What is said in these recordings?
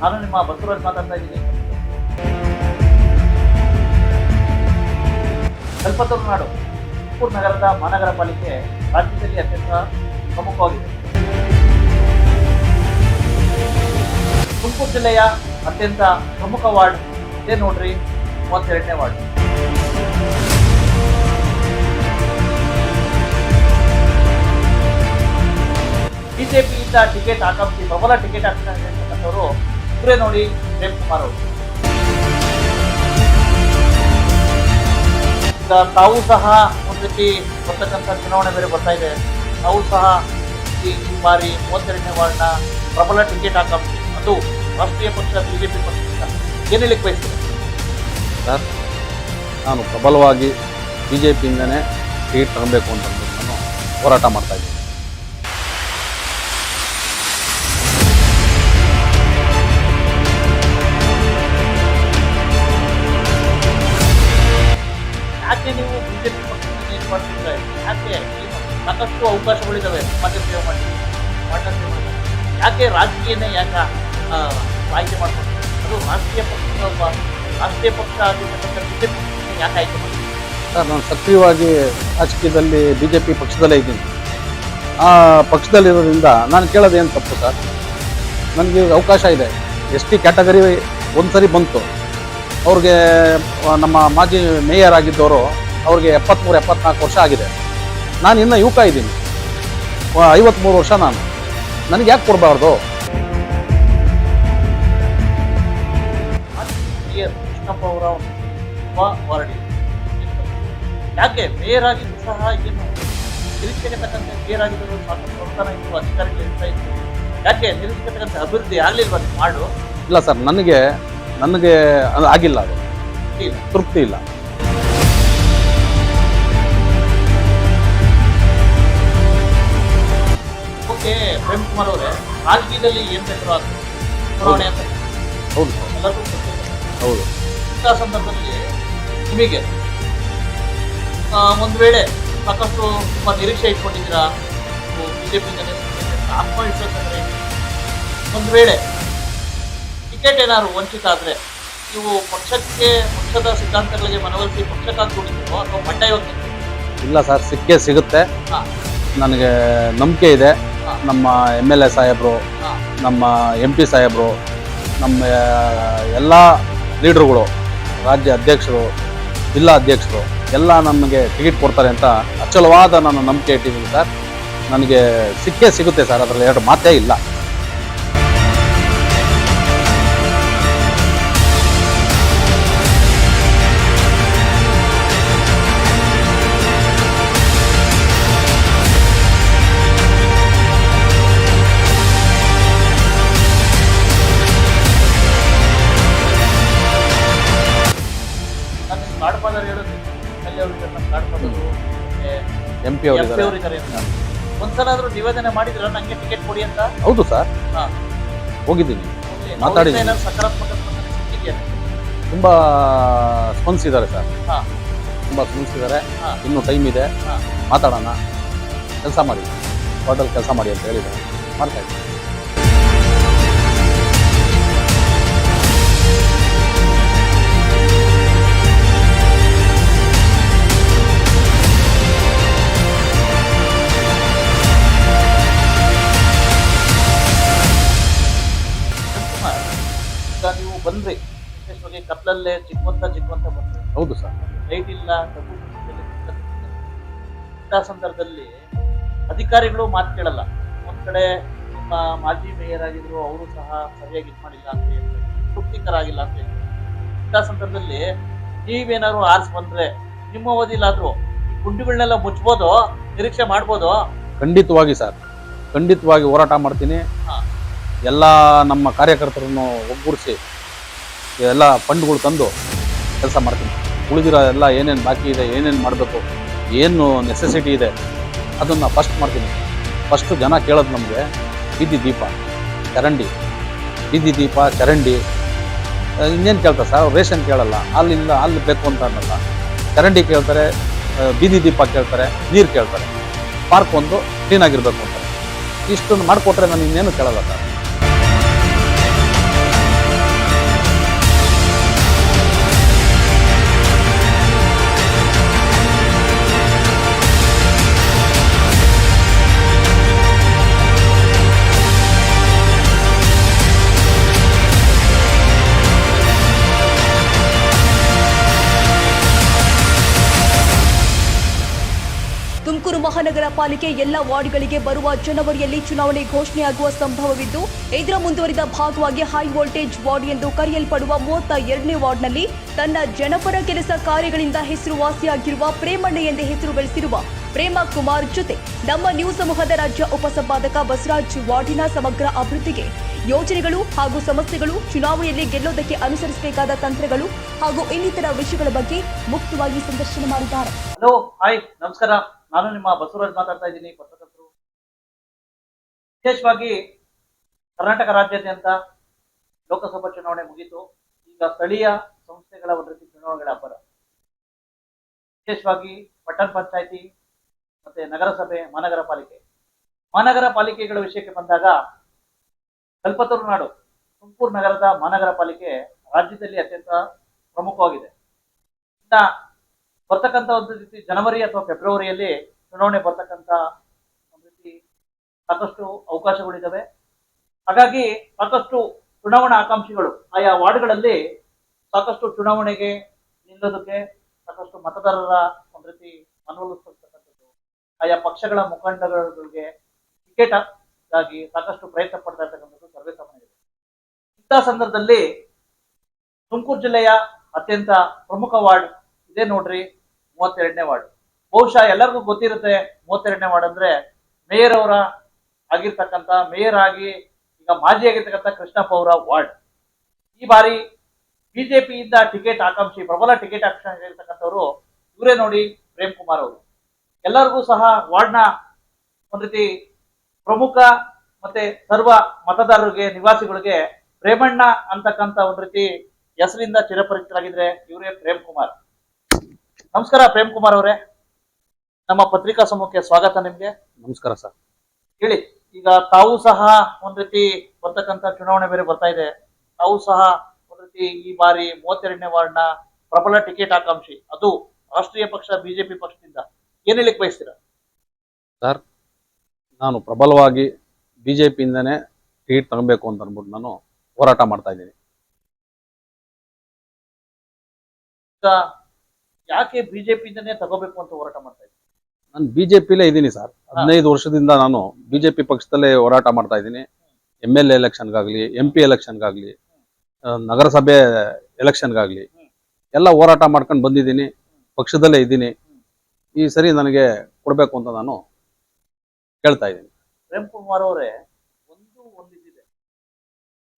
ನಾನು ನಿಮ್ಮ ಬಸವರಾಜ್ ಮಾತಾಡ್ತಾ ಇದ್ದೀನಿ. ಕಲ್ಪತರು ನಾಡು, ತುಮಕೂರು ನಗರದ ಮಹಾನಗರ ಪಾಲಿಕೆ ರಾಜ್ಯದಲ್ಲಿ ಅತ್ಯಂತ ಪ್ರಮುಖವಾಗಿದೆ. ತುಮಕೂರು ಜಿಲ್ಲೆಯ ಅತ್ಯಂತ ಪ್ರಮುಖ ವಾರ್ಡ್ ಇದೇ ನೋಡ್ರಿ, ಮೂವತ್ತೆರಡನೇ ವಾರ್ಡ್. ಬಿಜೆಪಿಯಿಂದ ಟಿಕೆಟ್ ಆಕಾಂಕ್ಷಿ ಪ್ರಬಲ ಟಿಕೆಟ್ ಹಾಕಿರ್ತಕ್ಕಂಥವರು ಇವರೇ ನೋಡಿ ಪ್ರೇಮ್ ಕುಮಾರ್ ತಾವು ಸಹ ಒಂದು ರೀತಿ ಬರ್ತಕ್ಕಂಥ ಚುನಾವಣೆ ಬೇರೆ ಬರ್ತಾ ಇದೆ. ತಾವು ಸಹ ಈ ಬಾರಿ ಮೂವತ್ತೆರಡನೇ ವಾರ್ಡ್ನ ಪ್ರಬಲ ಟಿಕೆಟ್ ಹಾಕಬೇಕು. ಅದು ರಾಷ್ಟ್ರೀಯ ಪಕ್ಷ ಬಿಜೆಪಿ ಪಕ್ಷದಿಂದ. ಏನು ಹೇಳಿಕ್ ಸರ್, ನಾನು ಪ್ರಬಲವಾಗಿ ಬಿ ಜೆ ಪಿಯಿಂದನೇ ಟಿಕೆಟ್ ತಗೊಬೇಕು ಅಂತ ನಾನು ಹೋರಾಟ ಮಾಡ್ತಾ ಇದ್ದೀನಿ. ಯಾಕೆ ನೀವು ಬಿಜೆಪಿ ಪಕ್ಷದಿಂದ ಏನು ಮಾಡ್ತಿಲ್ಲ ಯಾಕೆ? ಸಾಕಷ್ಟು ಅವಕಾಶಗಳಿದಾವೆ ಸಮಾಜ ಸೇವೆ ಮಾಡಿ ಪಾಠ ಸೇವೆ ಯಾಕೆ ರಾಜಕೀಯನೇ ಯಾಕೆ ಆಯ್ಕೆ ಮಾಡ್ಕೊಂಡು ಅದು ರಾಷ್ಟ್ರೀಯ ಪಕ್ಷದ ಒಬ್ಬ ರಾಷ್ಟ್ರೀಯ ಪಕ್ಷ ಆಗಿರ್ತಕ್ಕಂಥ ಬಿಜೆಪಿ ಯಾಕೆ ಆಯ್ಕೆ ಸರ್, ನಾನು ಸಕ್ರಿಯವಾಗಿ ರಾಜಕೀಯದಲ್ಲಿ ಬಿ ಜೆ ಪಿ ಪಕ್ಷದಲ್ಲೇ ಇದ್ದೀನಿ. ಆ ಪಕ್ಷದಲ್ಲಿರೋದ್ರಿಂದ ನಾನು ಕೇಳೋದೇನು ತಪ್ಪು ಸರ್? ನನಗೆ ಅವಕಾಶ ಇದೆ. ಎಸ್ ಟಿ ಕ್ಯಾಟಗರಿ ಒಂದು ಸರಿ ಬಂತು. ಅವ್ರಿಗೆ ನಮ್ಮ ಮಾಜಿ ಮೇಯರ್ ಆಗಿದ್ದವರು ಅವ್ರಿಗೆ ಎಪ್ಪತ್ತ್ಮೂರು ಎಪ್ಪತ್ನಾಲ್ಕು ವರ್ಷ ಆಗಿದೆ. ನಾನು ಇನ್ನೂ ಯುವಕ ಇದ್ದೀನಿ. ಐವತ್ತ್ಮೂರು ವರ್ಷ ನಾನು. ನನಗೆ ಯಾಕೆ ಕೊಡಬಾರ್ದು? ಮೇಯರ್ ಕೃಷ್ಣಪ್ಪ ಅವರ ವಾರ್ಡಿ ಯುವ ಯಾಕೆ ಮೇಯರ್ ಆಗಿದ್ದು ಸಹ ಏನು ನಿರೀಕ್ಷೆಗೆ ತಕ್ಕಂತೆ ಮೇಯರ್ ಆಗಿದ್ದರು ಸಾಕಷ್ಟು ಅನುದಾನ ಇತ್ತು ಅಧಿಕಾರಿಗಳು ಇರ್ತಾ ಇತ್ತು ಯಾಕೆ ನಿರೀಕ್ಷೆಗೆ ತಕ್ಕಂತೆ ಅಭಿವೃದ್ಧಿ ಆಗಲಿಲ್ವ ಮಾಡು? ಇಲ್ಲ ಸರ್ ನನಗೆ ನನಗೆ ಅದು ಆಗಿಲ್ಲ ಅದು. ತೃಪ್ತಿ ಇಲ್ಲ. ಓಕೆ ಪ್ರೇಮ್ ಕುಮಾರ್ ಅವರೇ ರಾಜಕೀಯದಲ್ಲಿ ಏನು ಬೇಕಾದ್ರೂ ಆಗ್ತದೆ ಚುನಾವಣೆ ಅಂತ. ಹೌದು. ಎಲ್ಲರಿಗೂ ಗೊತ್ತಿದೆ. ಹೌದು. ಇಂಥ ಸಂದರ್ಭದಲ್ಲಿ ನಿಮಗೆ ಆ, ಒಂದು ವೇಳೆ ಸಾಕಷ್ಟು ತುಂಬ ನಿರೀಕ್ಷೆ ಇಟ್ಕೊಂಡಿದ್ದೀರಾ? ಬಿಜೆಪಿ ಆತ್ಮವಿಶ್ವಾಸ ಒಂದು ವೇಳೆ ಟಿಕೆಟ್ ಏನಾದ್ರು ವಂಚಿತ ಆದರೆ ನೀವು ಪಕ್ಷಕ್ಕೆ ಪಕ್ಷದ ಸಿದ್ಧಾಂತಗಳಿಗೆ ಮನವೊಲಿಸಿ ಪಕ್ಷಕ್ಕಾಗಿ ಕೊಡ್ತೀರೋ ಅಥವಾ ಬಂಡಾಯ ಇಲ್ಲ ಸರ್ ಸಿಕ್ಕೇ ಸಿಗುತ್ತೆ. ಹಾ. ನನಗೆ ನಂಬಿಕೆ ಇದೆ. ನಮ್ಮ ಎಂ ಎಲ್ ಎ ಸಾಹೇಬರು ಹಾ. ನಮ್ಮ ಎಂ ಪಿ ಸಾಹೇಬರು ನಮ್ಮ ಎಲ್ಲ ಲೀಡ್ರುಗಳು ರಾಜ್ಯ ಅಧ್ಯಕ್ಷರು ಜಿಲ್ಲಾ ಅಧ್ಯಕ್ಷರು ಎಲ್ಲ ನಮಗೆ ಟಿಕೆಟ್ ಕೊಡ್ತಾರೆ ಅಂತ ಅಚಲವಾದ ನಾನು ನಂಬಿಕೆ ಇಟ್ಟಿದ್ದೀನಿ ಸರ್. ನನಗೆ ಸಿಕ್ಕೇ ಸಿಗುತ್ತೆ ಸರ್ ಅದರಲ್ಲಿ ಎರಡು ಮಾತೇ ಇಲ್ಲ. ಪಿ ಒಂದ್ಸಲ ಆದ್ರೂ ನಿವೇದನೆ ಮಾಡಿದ್ರ? ನಂಗೆ ಟಿಕೆಟ್ ಕೊಡಿ ಅಂತ? ಹೌದು ಸರ್ ಹಾ. ಹೋಗಿದ್ದೀನಿ. ಮಾತಾಡಿದ್ದೀನಿ. ಏನಾದ್ರು ಸಕಾರಾತ್ಮಕ ಸ್ಪಂದನೆ ಸಿಕ್ಕಿದೆಯಾ? ತುಂಬ ಸ್ಪಂದಿಸಿದ್ದಾರೆ ಸರ್ ಹಾ. ತುಂಬ ಸ್ಪಂದಿಸಿದ್ದಾರೆ. ಹಾ. ಇನ್ನೂ ಟೈಮ್ ಇದೆ. ಹಾ. ಮಾತಾಡೋಣ. ಕೆಲಸ ಮಾಡಿ. ಹೋಟೆಲ್ ಕೆಲಸ ಮಾಡಿ ಅಂತ ಹೇಳಿದ್ದಾರೆ. ಮಾಡ್ತಾ ಇದ್ದೀನಿ. ಕತ್ಲಲ್ಲೇ ಚಿಕ್ಕವಂತ ಚಿಕ್ಕವಂತ ಬಂತು ಹೌದು ಸರ್. ಲೈಟ್ ಇಲ್ಲ ಇಂಥ ಸಂದರ್ಭದಲ್ಲಿ ಅಧಿಕಾರಿಗಳು ಮಾತು ಕೇಳಲ್ಲ. ಒಂದ್ ಕಡೆ ನಿಮ್ಮ ಮಾಜಿ ಮೇಯರ್ ಆಗಿದ್ರು ಅವರು ಸಹ ಸರಿಯಾಗಿ ಇದು ಮಾಡಿಲ್ಲ ಅಂತ ಹೇಳ್ತಾರೆ. ತೃಪ್ತಿಕರ ಆಗಿಲ್ಲ ಅಂತ ಹೇಳ್ತಾರೆ. ಇಂಥ ಸಂದರ್ಭದಲ್ಲಿ ನೀವೇನಾದ್ರು ಆರ್ಸ್ ಬಂದ್ರೆ ನಿಮ್ಮ ಅವಧಿಲಾದ್ರೂ ಈ ಗುಂಡಿಗಳನ್ನೆಲ್ಲ ಮುಚ್ಬೋದು ನಿರೀಕ್ಷೆ ಮಾಡ್ಬೋದು? ಖಂಡಿತವಾಗಿ ಸರ್. ಖಂಡಿತವಾಗಿ ಹೋರಾಟ ಮಾಡ್ತೀನಿ. ಎಲ್ಲ ನಮ್ಮ ಕಾರ್ಯಕರ್ತರನ್ನು ಒಗ್ಗೂಡಿಸಿ. ಎಲ್ಲ ಫಂಡ್ಗಳು ತಂದು ಕೆಲಸ ಮಾಡ್ತೀನಿ. ಉಳಿದಿರೋ ಎಲ್ಲ ಏನೇನು ಬಾಕಿ ಇದೆ, ಏನೇನು ಮಾಡಬೇಕು, ಏನು ನೆಸೆಸಿಟಿ ಇದೆ, ಅದನ್ನು ಫಸ್ಟ್ ಮಾಡ್ತೀನಿ. ಫಸ್ಟು ಜನ ಕೇಳೋದು ನಮಗೆ ಬೀದಿ ದೀಪ, ಚರಂಡಿ. ಬೀದಿ ದೀಪ, ಚರಂಡಿ. ಇನ್ನೇನು ಕೇಳ್ತಾರೆ ಸರ್? ರೇಷನ್ ಕೇಳಲ್ಲ. ಅಲ್ಲಿಂದ ಅಲ್ಲಿ ಬೇಕು ಅಂತ ಅನ್ನಲ್ಲ. ಚರಂಡಿ ಕೇಳ್ತಾರೆ ಬೀದಿ ದೀಪ ಕೇಳ್ತಾರೆ, ನೀರು ಕೇಳ್ತಾರೆ. ಪಾರ್ಕ್ ಒಂದು ಕ್ಲೀನ್ ಆಗಿರ್ಬೇಕು ಅಂತಾರೆ ಇಷ್ಟನ್ನು ಮಾಡಿಕೊಟ್ರೆ ನಾನು ಇನ್ನೇನು ಕೇಳಲ್ಲ ಸರ್. ಮಹಾನಗರ ಪಾಲಿಕೆ ಎಲ್ಲ ವಾರ್ಡ್ಗಳಿಗೆ ಬರುವ ಜನವರಿಯಲ್ಲಿ ಚುನಾವಣೆ ಘೋಷಣೆಯಾಗುವ ಸಂಭವವಿದ್ದು, ಇದರ ಮುಂದುವರಿದ ಭಾಗವಾಗಿ ಹೈ ವೋಲ್ಟೇಜ್ ವಾರ್ಡ್ ಎಂದು ಕರೆಯಲ್ಪಡುವ ಮೂವತ್ತ ಎರಡನೇ ವಾರ್ಡ್ನಲ್ಲಿ ತನ್ನ ಜನಪರ ಕೆಲಸ ಕಾರ್ಯಗಳಿಂದ ಹೆಸರುವಾಸಿಯಾಗಿರುವ ಪ್ರೇಮಣ್ಣ ಎಂದೇ ಹೆಸರು ಗಳಿಸಿರುವ ಪ್ರೇಮ ಕುಮಾರ್ ಜೊತೆ ನಮ್ಮ ನ್ಯೂ ಸಮೂಹದ ರಾಜ್ಯ ಉಪಸಂಪಾದಕ ಬಸವರಾಜ್ ವಾರ್ಡಿನ ಸಮಗ್ರ ಅಭಿವೃದ್ಧಿಗೆ ಯೋಜನೆಗಳು ಹಾಗೂ ಸಮಸ್ಯೆಗಳು ಚುನಾವಣೆಯಲ್ಲಿ ಗೆಲ್ಲೋದಕ್ಕೆ ಅನುಸರಿಸಬೇಕಾದ ತಂತ್ರಗಳು ಹಾಗೂ ಇನ್ನಿತರ ವಿಷಯಗಳ ಬಗ್ಗೆ ಮುಕ್ತವಾಗಿ ಸಂದರ್ಶನ ಮಾಡಿದ್ದಾರೆ. ಹಲೋ ಹಾಯ್ ನಮಸ್ಕಾರ. ನಾನು ನಿಮ್ಮ ಬಸವರಾಜ್ ಮಾತಾಡ್ತಾ ಇದ್ದೀನಿ, ಪತ್ರಕರ್ತರು. ವಿಶೇಷವಾಗಿ ಕರ್ನಾಟಕ ರಾಜ್ಯಾದ್ಯಂತ ಲೋಕಸಭಾ ಚುನಾವಣೆ ಮುಗಿತು. ಈಗ ಸ್ಥಳೀಯ ಸಂಸ್ಥೆಗಳ ಒಂದು ರೀತಿ ಚುನಾವಣೆಗಳ ಅಬ್ಬರ ವಿಶೇಷವಾಗಿ ಪಟ್ಟಣ ಪಂಚಾಯಿತಿ ಮತ್ತೆ ನಗರಸಭೆ, ಮಹಾನಗರ ಪಾಲಿಕೆ. ಮಹಾನಗರ ಪಾಲಿಕೆಗಳ ವಿಷಯಕ್ಕೆ ಬಂದಾಗ ಕಲ್ಪತರು ನಾಡು, ತುಮಕೂರು ನಗರದ ಮಹಾನಗರ ಪಾಲಿಕೆ ರಾಜ್ಯದಲ್ಲಿ ಅತ್ಯಂತ ಪ್ರಮುಖವಾಗಿದೆ. ಇನ್ನ ಬರ್ತಕ್ಕಂಥ ಒಂದು ರೀತಿ ಜನವರಿ ಅಥವಾ ಫೆಬ್ರವರಿಯಲ್ಲಿ ಚುನಾವಣೆ ಬರ್ತಕ್ಕಂಥ ಒಂದು ರೀತಿ ಸಾಕಷ್ಟು ಅವಕಾಶಗಳಿದ್ದಾವೆ. ಹಾಗಾಗಿ ಸಾಕಷ್ಟು ಚುನಾವಣಾ ಆಕಾಂಕ್ಷಿಗಳು ಆಯಾ ವಾರ್ಡ್ಗಳಲ್ಲಿ ಸಾಕಷ್ಟು ಚುನಾವಣೆಗೆ ನಿಲ್ಲೋದಕ್ಕೆ ಸಾಕಷ್ಟು ಮತದಾರರ ಒಂದು ರೀತಿ ಮನವೊಲಿಸ್ತಕ್ಕಂಥದ್ದು ಆಯಾ ಪಕ್ಷಗಳ ಮುಖಂಡಗಳಿಗೆ ಟಿಕೆಟ್ಗಾಗಿ ಸಾಕಷ್ಟು ಪ್ರಯತ್ನ ಪಡ್ತಾ ಇರ್ತಕ್ಕಂಥದ್ದು ಸರ್ವೇ ಸಾಮಾನ್ಯ ಇಂಥ ಸಂದರ್ಭದಲ್ಲಿ ತುಮಕೂರು ಜಿಲ್ಲೆಯ ಅತ್ಯಂತ ಪ್ರಮುಖ ವಾರ್ಡ್ ಇದೇ ನೋಡ್ರಿ. ಮೂವತ್ತೆರಡನೇ ವಾರ್ಡ್. ಬಹುಶಃ ಎಲ್ಲರಿಗೂ ಗೊತ್ತಿರುತ್ತೆ ಮೂವತ್ತೆರಡನೇ ವಾರ್ಡ್ ಅಂದ್ರೆ ಮೇಯರ್ ಅವರ ಆಗಿರ್ತಕ್ಕಂಥ ಮೇಯರ್ ಆಗಿ ಈಗ ಮಾಜಿ ಆಗಿರ್ತಕ್ಕಂಥ ಕೃಷ್ಣಪ್ಪ ಅವರ ವಾರ್ಡ್. ಈ ಬಾರಿ ಬಿಜೆಪಿಯಿಂದ ಟಿಕೆಟ್ ಆಕಾಂಕ್ಷಿ, ಪ್ರಬಲ ಟಿಕೆಟ್ ಆಕಾಂಕ್ಷಿ ಆಗಿರ್ತಕ್ಕಂಥವ್ರು ಇವರೇ ನೋಡಿ ಪ್ರೇಮ್ ಕುಮಾರ್ ಅವರು. ಎಲ್ಲರಿಗೂ ಸಹ ವಾರ್ಡ್ನ ಒಂದ್ ರೀತಿ ಪ್ರಮುಖ ಮತ್ತೆ ಸರ್ವ ಮತದಾರರಿಗೆ, ನಿವಾಸಿಗಳಿಗೆ ಪ್ರೇಮಣ್ಣ ಅಂತಕ್ಕಂಥ ಒಂದ್ ರೀತಿ ಹೆಸರಿಂದ ಚಿರಪರಿಚಿತರಾಗಿದ್ರೆ ಇವರೇ ಪ್ರೇಮ್ ಕುಮಾರ್. ನಮಸ್ಕಾರ ಪ್ರೇಮ್ ಕುಮಾರ್ ಅವರೇ. ನಮ್ಮ ಪತ್ರಿಕಾ ಸಮೂಹಕ್ಕೆ ಸ್ವಾಗತ ನಿಮ್ಗೆ. ನಮಸ್ಕಾರ ಸರ್. ಹೇಳಿ ಈಗ ತಾವು ಸಹ ಒಂದ್ ರೀತಿ ಬರ್ತಕ್ಕಂತ ಚುನಾವಣೆ ಬೇರೆ ಬರ್ತಾ ಇದೆ. ತಾವು ಸಹ ಒಂದ್ ರೀತಿ ಈ ಬಾರಿ ಮೂವತ್ತೆರಡನೇ ವಾರ್ಡ್ನ ಪ್ರಬಲ ಟಿಕೆಟ್ ಆಕಾಂಕ್ಷಿ. ಅದು ರಾಷ್ಟ್ರೀಯ ಪಕ್ಷ ಬಿಜೆಪಿ ಪಕ್ಷದಿಂದ ಏನ್ ಹೇಳಿಕ್ ಬಯಸ್ತೀರಾ? ಸರ್ ನಾನು ಪ್ರಬಲವಾಗಿ ಬಿಜೆಪಿಯಿಂದನೇ ಟಿಕೆಟ್ ತಗೋಬೇಕು ಅಂತ ಅನ್ಬಿಟ್ಟು ನಾನು ಹೋರಾಟ ಮಾಡ್ತಾ ಇದ್ದೀನಿ. ಯಾಕೆ ಬಿಜೆಪಿಯಿಂದನೇ ತಗೋಬೇಕು ಅಂತ ಹೋರಾಟ ಮಾಡ್ತಾ ಇದ್ದೀನಿ ನಾನು ಬಿಜೆಪಿಲೇ ಇದ್ದೀನಿ ಸರ್. ಹದಿನೈದು ವರ್ಷದಿಂದ ನಾನು ಬಿಜೆಪಿ ಪಕ್ಷದಲ್ಲೇ ಹೋರಾಟ ಮಾಡ್ತಾ ಇದ್ದೀನಿ. ಎಂ ಎಲ್ ಎಲೆಕ್ಷನ್ಗಾಗಲಿ ಎಂ ಪಿ ಎಲೆಕ್ಷನ್ಗಾಗಲಿ ನಗರಸಭೆ ಎಲೆಕ್ಷನ್ಗಾಗಲಿ ಎಲ್ಲ ಹೋರಾಟ ಮಾಡ್ಕೊಂಡು ಬಂದಿದ್ದೀನಿ. ಪಕ್ಷದಲ್ಲೇ ಇದ್ದೀನಿ. ಈ ಸರಿ ನನಗೆ ಕೊಡಬೇಕು ಅಂತ ನಾನು ಹೇಳ್ತಾ ಇದ್ದೀನಿ. ಪ್ರೇಮ್ ಕುಮಾರ್ ಅವರೇ ಒಂದು ಒಂದಿದೆ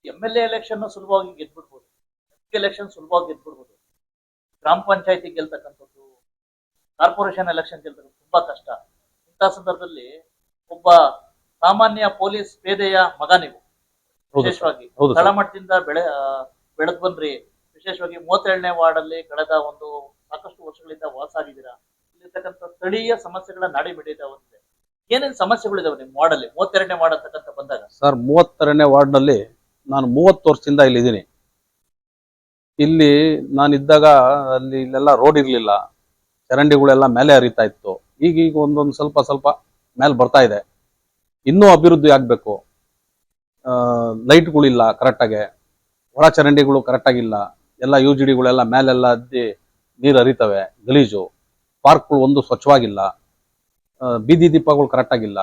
ಎಂ ಎಲ್ ಎ ಎಲೆಕ್ಷನ್ ಸುಲಭವಾಗಿ ಗೆದ್ಬಿಡ್ಬೋದು. ಎಲೆಕ್ಷನ್ ಸುಲಭವಾಗಿ ಗೆದ್ಬಿಡ್ಬೋದು. ಗ್ರಾಮ ಪಂಚಾಯತಿ ಗೆಲ್ತಕ್ಕಂಥದ್ದು ಕಾರ್ಪೊರೇಷನ್ ಎಲೆಕ್ಷನ್ ಗೆಲ್ತಕ್ಕಂಥ ತುಂಬಾ ಕಷ್ಟ. ಇಂಥ ಸಂದರ್ಭದಲ್ಲಿ ಒಬ್ಬ ಸಾಮಾನ್ಯ ಪೊಲೀಸ್ ಪೇದೆಯ ಮಗ ನೀವು. ವಿಶೇಷವಾಗಿ ತಳಮಟ್ಟದಿಂದ ಬೆಳೆ ಬೆಳೆದ್ ಬಂದ್ರಿ. ವಿಶೇಷವಾಗಿ ಮೂವತ್ತೆರಡನೇ ವಾರ್ಡ್ ಅಲ್ಲಿ ಕಳೆದ ಒಂದು ಸಾಕಷ್ಟು ವರ್ಷಗಳಿಂದ ವಾಸ ಆಗಿದ್ದೀರಾ ಇಲ್ಲಿರ್ತಕ್ಕಂಥ ಸ್ಥಳೀಯ ಸಮಸ್ಯೆಗಳ ನಾಡಿ ಮಿಡಿತಾ ಏನೇನು ಸಮಸ್ಯೆಗಳಿದಾವೆ ನಿಮ್ಮ ವಾರ್ಡ್ ಅಲ್ಲಿ ಮೂವತ್ತೆರಡನೇ ವಾರ್ಡ್ ಅಂತಕ್ಕಂಥ ಬಂದಾಗ. ಸರ್ ಮೂವತ್ತೆರಡನೇ ವಾರ್ಡ್ನಲ್ಲಿ ನಾನು ಮೂವತ್ತು ವರ್ಷದಿಂದ ಇಲ್ಲಿದ್ದೀನಿ. ಇಲ್ಲಿ ನಾನಿದ್ದಾಗ ಅಲ್ಲಿ ಇಲ್ಲೆಲ್ಲ ರೋಡ್ ಇರಲಿಲ್ಲ. ಚರಂಡಿಗಳೆಲ್ಲ ಮೇಲೆ ಹರಿತಾ ಇತ್ತು. ಈಗ ಈಗ ಒಂದೊಂದು ಸ್ವಲ್ಪ ಸ್ವಲ್ಪ ಮೇಲೆ ಬರ್ತಾ ಇದೆ. ಇನ್ನೂ ಅಭಿವೃದ್ಧಿ ಆಗಬೇಕು. ಲೈಟ್ಗಳಿಲ್ಲ ಕರೆಕ್ಟಾಗೆ ಹೊರ ಚರಂಡಿಗಳು ಕರೆಕ್ಟಾಗಿಲ್ಲ ಎಲ್ಲ ಯು ಜಿ ಡಿಗಳೆಲ್ಲ ಮೇಲೆಲ್ಲ ಅದ್ದಿ ನೀರು ಹರಿತವೆ, ಗಲೀಜು. ಪಾರ್ಕ್ಗಳು ಒಂದು ಸ್ವಚ್ಛವಾಗಿಲ್ಲ. ಬೀದಿ ದೀಪಗಳು ಕರೆಕ್ಟಾಗಿಲ್ಲ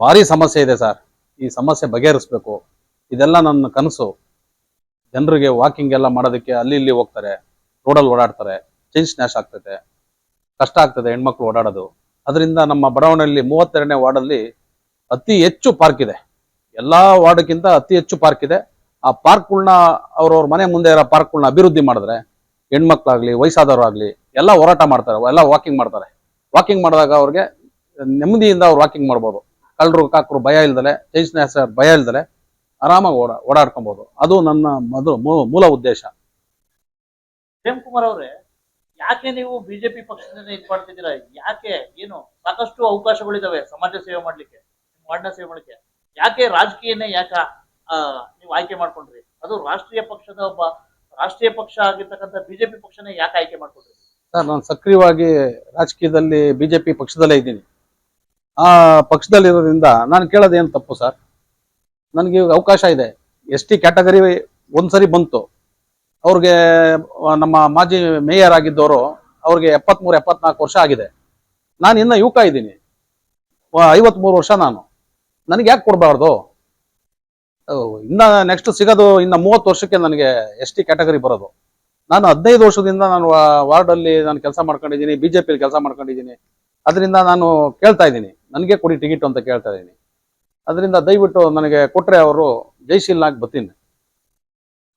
ಭಾರಿ ಸಮಸ್ಯೆ ಇದೆ ಸರ್. ಈ ಸಮಸ್ಯೆ ಬಗೆಹರಿಸ್ಬೇಕು. ಇದೆಲ್ಲ ನನ್ನ ಕನಸು. ಜನರಿಗೆ ವಾಕಿಂಗ್ ಎಲ್ಲ ಮಾಡೋದಕ್ಕೆ ಅಲ್ಲಿ ಇಲ್ಲಿ ಹೋಗ್ತಾರೆ ರೋಡಲ್ಲಿ ಓಡಾಡ್ತಾರೆ ಚೈನ್ ಸ್ನ್ಯಾಶ್ ಆಗ್ತದೆ, ಕಷ್ಟ ಆಗ್ತದೆ ಹೆಣ್ಮಕ್ಳು ಓಡಾಡೋದು. ಅದರಿಂದ ನಮ್ಮ ಬಡಾವಣೆಯಲ್ಲಿ ಮೂವತ್ತೆರಡನೇ ವಾರ್ಡಲ್ಲಿ ಅತಿ ಹೆಚ್ಚು ಪಾರ್ಕ್ ಇದೆ. ಎಲ್ಲಾ ವಾರ್ಡ್ಗಿಂತ ಅತಿ ಹೆಚ್ಚು ಪಾರ್ಕ್ ಇದೆ. ಆ ಪಾರ್ಕ್ಗಳನ್ನ ಅವ್ರವ್ರ ಮನೆ ಮುಂದೆ ಇರೋ ಪಾರ್ಕ್ಗಳನ್ನ ಅಭಿವೃದ್ಧಿ ಮಾಡಿದ್ರೆ ಹೆಣ್ಮಕ್ಳಾಗ್ಲಿ ವಯಸ್ಸಾದವರಾಗ್ಲಿ ಎಲ್ಲ ಹೋರಾಟ ಮಾಡ್ತಾರೆ, ಎಲ್ಲ ವಾಕಿಂಗ್ ಮಾಡ್ತಾರೆ. ವಾಕಿಂಗ್ ಮಾಡಿದಾಗ ಅವ್ರಿಗೆ ನೆಮ್ಮದಿಯಿಂದ ಅವ್ರು ವಾಕಿಂಗ್ ಮಾಡ್ಬೋದು. ಕಳ್ಳರು, ಕಾಕರು ಭಯ ಇಲ್ದಲೆ ಚೈನ್ ಸ್ನ್ಯಾಶ್ ಭಯ ಇಲ್ದಲೆ ಆರಾಮಾಗಿ ಓಡಾ ಓಡಾಡ್ಕೊಬೋದು. ಅದು ನನ್ನ ಮೊದಲು ಮೂಲ ಉದ್ದೇಶ. ಪ್ರೇಮ್ ಕುಮಾರ್ ಅವರೇ ಯಾಕೆ ನೀವು ಬಿಜೆಪಿ ಪಕ್ಷದಿಂದ ಇದು ಮಾಡ್ತಿದ್ದೀರಾ? ಯಾಕೆ ಏನು ಸಾಕಷ್ಟು ಅವಕಾಶಗಳಿದಾವೆ ಸಮಾಜ ಸೇವೆ ಮಾಡ್ಲಿಕ್ಕೆ ವಾರ್ಡ್ನ ಸೇವೆ ಮಾಡ್ಲಿಕ್ಕೆ ಯಾಕೆ ರಾಜಕೀಯನೇ ಯಾಕ ನೀವು ಆಯ್ಕೆ ಮಾಡ್ಕೊಂಡ್ರಿ? ಅದು ರಾಷ್ಟ್ರೀಯ ಪಕ್ಷದ ಒಬ್ಬ ರಾಷ್ಟ್ರೀಯ ಪಕ್ಷ ಆಗಿರ್ತಕ್ಕಂಥ ಬಿಜೆಪಿ ಪಕ್ಷನೇ ಯಾಕೆ ಆಯ್ಕೆ ಮಾಡ್ಕೊಂಡ್ರಿ? ಸರ್ ನಾನು ಸಕ್ರಿಯವಾಗಿ ರಾಜಕೀಯದಲ್ಲಿ ಬಿಜೆಪಿ ಪಕ್ಷದಲ್ಲೇ ಇದ್ದೀನಿ. ಆ ಪಕ್ಷದಲ್ಲಿರೋದ್ರಿಂದ ನಾನು ಕೇಳೋದೇನು ತಪ್ಪು ಸರ್? ನನಗೆ ಅವಕಾಶ ಇದೆ. ಎಸ್ ಕ್ಯಾಟಗರಿ ಒಂದ್ಸರಿ ಬಂತು. ಅವ್ರಿಗೆ ನಮ್ಮ ಮಾಜಿ ಮೇಯರ್ ಆಗಿದ್ದವರು ಅವ್ರಿಗೆ ಎಪ್ಪತ್ಮೂರು, ಎಪ್ಪತ್ನಾಲ್ಕು ವರ್ಷ ಆಗಿದೆ. ನಾನು ಇನ್ನ ಯುವಕ ಇದ್ದೀನಿ. ಐವತ್ಮೂರು ವರ್ಷ ನಾನು. ನನಗೆ ಯಾಕೆ ಕೊಡಬಾರ್ದು? ಇನ್ನ ನೆಕ್ಸ್ಟ್ ಸಿಗೋದು ಇನ್ನ ಮೂವತ್ತು ವರ್ಷಕ್ಕೆ ನನಗೆ ಎಸ್ ಟಿ ಕ್ಯಾಟಗರಿ ಬರೋದು. ನಾನು ಹದಿನೈದು ವರ್ಷದಿಂದ ನಾನು ವಾರ್ಡಲ್ಲಿ ನಾನು ಕೆಲಸ ಮಾಡ್ಕೊಂಡಿದ್ದೀನಿ ಬಿ ಜೆ ಪಿಲಿ ಕೆಲಸ ಮಾಡ್ಕೊಂಡಿದ್ದೀನಿ. ಅದರಿಂದ ನಾನು ಕೇಳ್ತಾ ಇದ್ದೀನಿ. ನನಗೆ ಕೊಡಿ ಟಿಕೆಟ್ ಅಂತ ಕೇಳ್ತಾ ಇದ್ದೀನಿ. ಅದರಿಂದ ದಯವಿಟ್ಟು ನನಗೆ ಕೊಟ್ಟರೆ ಅವರು ಜೈಶೀಲ್ನಾಗಿ ಬರ್ತೀನಿ.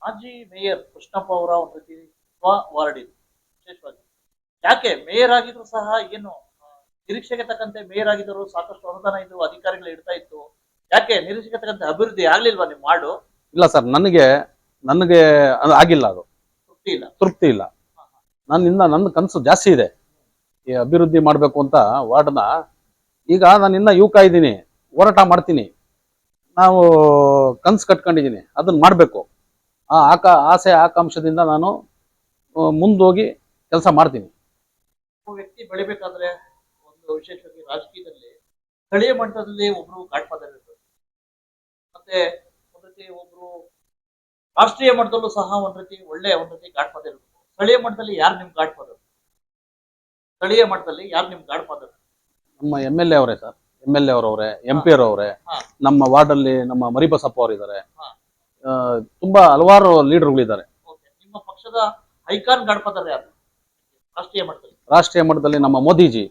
ಮಾಜಿ ಮೇಯರ್ ಕೃಷ್ಣಪ್ಪ ಅವರ ಒಂದು ರೀತಿ ಸ್ವ ವಾರ್ಡ್. ಇದು ವಿಶೇಷವಾಗಿ. ಯಾಕೆ ಮೇಯರ್ ಆಗಿದ್ರು ಸಹ ಏನು ನಿರೀಕ್ಷೆಗೆ ತಕ್ಕಂತೆ ಮೇಯರ್ ಆಗಿದ್ದರು ಸಾಕಷ್ಟು ಅನುದಾನ ಇದ್ದು ಅಧಿಕಾರಿಗಳು ಇಡ್ತಾ ಇತ್ತು. ಯಾಕೆ ನಿರೀಕ್ಷೆಗೆ ತಕ್ಕಂತೆ ಅಭಿವೃದ್ಧಿ ಆಗ್ಲಿಲ್ವಾ ನಿಮ್ ವಾರ್ಡು ಇಲ್ಲ ಸರ್ ನನಗೆ ನನಗೆ ಅದು ಆಗಿಲ್ಲ ಅದು. ತೃಪ್ತಿ ಇಲ್ಲ. ತೃಪ್ತಿ ಇಲ್ಲ. ನನ್ನಿಂದ ನನ್ನ ಕನಸು ಜಾಸ್ತಿ ಇದೆ. ಈ ಅಭಿವೃದ್ಧಿ ಮಾಡಬೇಕು ಅಂತ ವಾರ್ಡ್ನ. ಈಗ ನಾನು ಇನ್ನ ಯುವಕ ಇದ್ದೀನಿ. ಹೋರಾಟ ಮಾಡ್ತೀನಿ. ನಾವು ಕನ್ಸು ಕಟ್ಕೊಂಡಿದ್ದೀನಿ. ಅದನ್ನು ಮಾಡಬೇಕು. ಆ ಆಕ ಆಸೆ ಆಕಾಂಕ್ಷದಿಂದ ನಾನು ಮುಂದೋಗಿ ಕೆಲಸ ಮಾಡ್ತೀನಿ. ವ್ಯಕ್ತಿ ಬೆಳಿಬೇಕಾದ್ರೆ ಒಂದು ವಿಶೇಷವಾಗಿ ರಾಜಕೀಯದಲ್ಲಿ ಸ್ಥಳೀಯ ಮಟ್ಟದಲ್ಲಿ ಒಬ್ರು ಗಾಡ್ಫಾದರ್ ಇರ್ಬೇಕು ಮತ್ತೆ ಒಂದ್ ರೀತಿ ಒಬ್ರು ರಾಷ್ಟ್ರೀಯ ಮಟ್ಟದಲ್ಲೂ ಸಹ ಒಂದು ರೀತಿ ಒಳ್ಳೆ ಒಂದು ರೀತಿ ಗಾಡ್ಫಾದರ್ ಇರ್ಬೇಕು ಸ್ಥಳೀಯ ಮಟ್ಟದಲ್ಲಿ ಯಾರು ನಿಮ್ ಗಾಡ್ಫಾದರ್? ಸ್ಥಳೀಯ ಮಟ್ಟದಲ್ಲಿ ಯಾರು ನಿಮ್ ಗಾಡ್ಫಾದರ್? ನಮ್ಮ ಎಂ ಎಲ್ ಎ ಅವರೇ ಸರ್. ಎಂ ಎಲ್ ಎ ಅವರವ್ರೆ ಎಂ ಪಿ ಅವ್ರವ್ರೆ ನಮ್ಮ ನಮ್ಮ ವಾರ್ಡಲ್ಲಿ ನಮ್ಮ ಮರಿಬಸಪ್ಪ ಅವರಿದ್ದಾರೆ. ತುಂಬಾ ಹಲವಾರು ಲೀಡರ್ಗಳಿದ್ದಾರೆ. ನಿಮ್ಮ ಪಕ್ಷದ ಐಕಾನ್ ಯಾರು? ರಾಷ್ಟ್ರೀಯ ಮಟ್ಟದಲ್ಲಿ. ರಾಷ್ಟ್ರೀಯ ಮಟ್ಟದಲ್ಲಿ ನಮ್ಮ ಮೋದಿಜಿ.